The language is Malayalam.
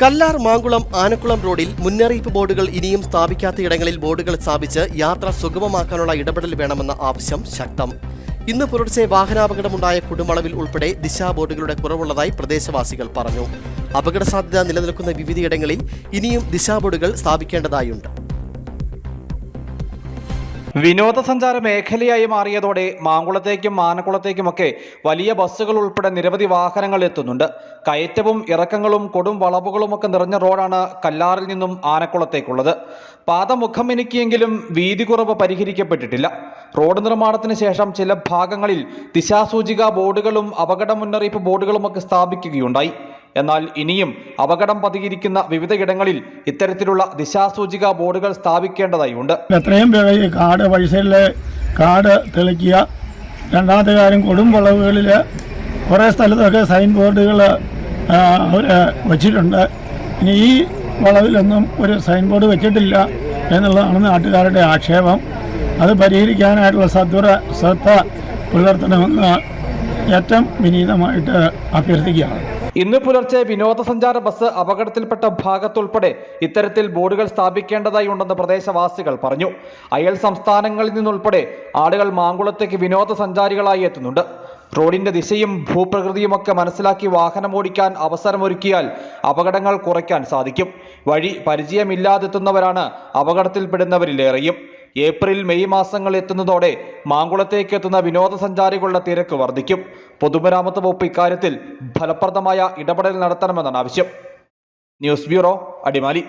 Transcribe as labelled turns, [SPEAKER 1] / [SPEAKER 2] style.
[SPEAKER 1] കല്ലാർ മാങ്കുളം ആനക്കുളം റോഡിൽ മുന്നറിയിപ്പ് ബോർഡുകൾ ഇനിയും സ്ഥാപിക്കാത്ത ഇടങ്ങളിൽ ബോർഡുകൾ സ്ഥാപിച്ച് യാത്ര സുഗമമാക്കാനുള്ള ഇടപെടൽ വേണമെന്ന ആവശ്യം ശക്തം. ഇന്ന് പുലർച്ചെ വാഹനാപകടമുണ്ടായ കുടുംബളവിൽ ഉൾപ്പെടെ ദിശാ ബോർഡുകളുടെ കുറവുള്ളതായി പ്രദേശവാസികൾ പറഞ്ഞു. അപകട സാധ്യത നിലനിൽക്കുന്ന വിവിധയിടങ്ങളിൽ ഇനിയും ദിശാ ബോർഡുകൾ സ്ഥാപിക്കേണ്ടതായുണ്ട്.
[SPEAKER 2] വിനോദസഞ്ചാര മേഖലയായി മാറിയതോടെ മാങ്കുളത്തേക്കും മാനക്കുളത്തേക്കുമൊക്കെ വലിയ ബസ്സുകൾ ഉൾപ്പെടെ നിരവധി വാഹനങ്ങൾ എത്തുന്നുണ്ട്. കയറ്റവും ഇറക്കങ്ങളും കൊടും വളവുകളുമൊക്കെ നിറഞ്ഞ റോഡാണ് കല്ലാറിൽ നിന്നും ആനക്കുളത്തേക്കുള്ളത്. പാത മുഖം മിനുക്കിയെങ്കിലും വീതി കുറവ് പരിഹരിക്കപ്പെട്ടിട്ടില്ല. റോഡ് നിർമ്മാണത്തിന് ശേഷം ചില ഭാഗങ്ങളിൽ ദിശാസൂചിക ബോർഡുകളും അപകട മുന്നറിയിപ്പ് ബോർഡുകളുമൊക്കെ സ്ഥാപിക്കുകയുണ്ടായി. എന്നാൽ ഇനിയും അപകടം പതിയിരിക്കുന്ന വിവിധയിടങ്ങളിൽ ഇത്തരത്തിലുള്ള ദിശാസൂചിക ബോർഡുകൾ സ്ഥാപിക്കേണ്ടതായുണ്ട്.
[SPEAKER 3] എത്രയും വേഗം കാട് വഴിസൈഡിലെ കാട് തെളിക്കുക. രണ്ടാമത്തെ കാര്യം കൊടും വളവുകളിൽ കുറേ സ്ഥലത്തൊക്കെ സൈൻ ബോർഡുകൾ അവർ വച്ചിട്ടുണ്ട്. ഇനി ഈ വളവിലൊന്നും ഒരു സൈൻ ബോർഡ് വെച്ചിട്ടില്ല എന്നുള്ളതാണ് നാട്ടുകാരുടെ ആക്ഷേപം. അത് പരിഹരിക്കാനായിട്ടുള്ള സദ്വര ശ്രദ്ധ പുലർത്തണമെന്ന് ഏറ്റവും വിനീതമായിട്ട് അഭ്യർത്ഥിക്കുകയാണ്.
[SPEAKER 2] ഇന്ന് പുലർച്ചെ വിനോദസഞ്ചാര ബസ് അപകടത്തിൽപ്പെട്ട ഭാഗത്തുൾപ്പെടെ ഇത്തരത്തിൽ ബോർഡുകൾ സ്ഥാപിക്കേണ്ടതായി ഉണ്ടെന്ന് പ്രദേശവാസികൾ പറഞ്ഞു. അയൽ സംസ്ഥാനങ്ങളിൽ നിന്നുൾപ്പെടെ ആളുകൾ മാങ്കുളത്തേക്ക് വിനോദസഞ്ചാരികളായി എത്തുന്നുണ്ട്. റോഡിന്റെ ദിശയും ഭൂപ്രകൃതിയുമൊക്കെ മനസ്സിലാക്കി വാഹനമോടിക്കാൻ അവസരമൊരുക്കിയാൽ അപകടങ്ങൾ കുറയ്ക്കാൻ സാധിക്കും. വഴി പരിചയമില്ലാതെത്തുന്നവരാണ് അപകടത്തിൽപ്പെടുന്നവരിലേറെയും. ഏപ്രിൽ മെയ് മാസങ്ങൾ എത്തുന്നതോടെ മാങ്കുളത്തേക്ക് എത്തുന്ന വിനോദസഞ്ചാരികളുടെ തിരക്ക് വർദ്ധിക്കും. പൊതുമരാമത്ത് വകുപ്പ് ഇക്കാര്യത്തിൽ ഫലപ്രദമായ ഇടപെടൽ നടത്തണമെന്നാണ് ആവശ്യം. News bureau Adimali.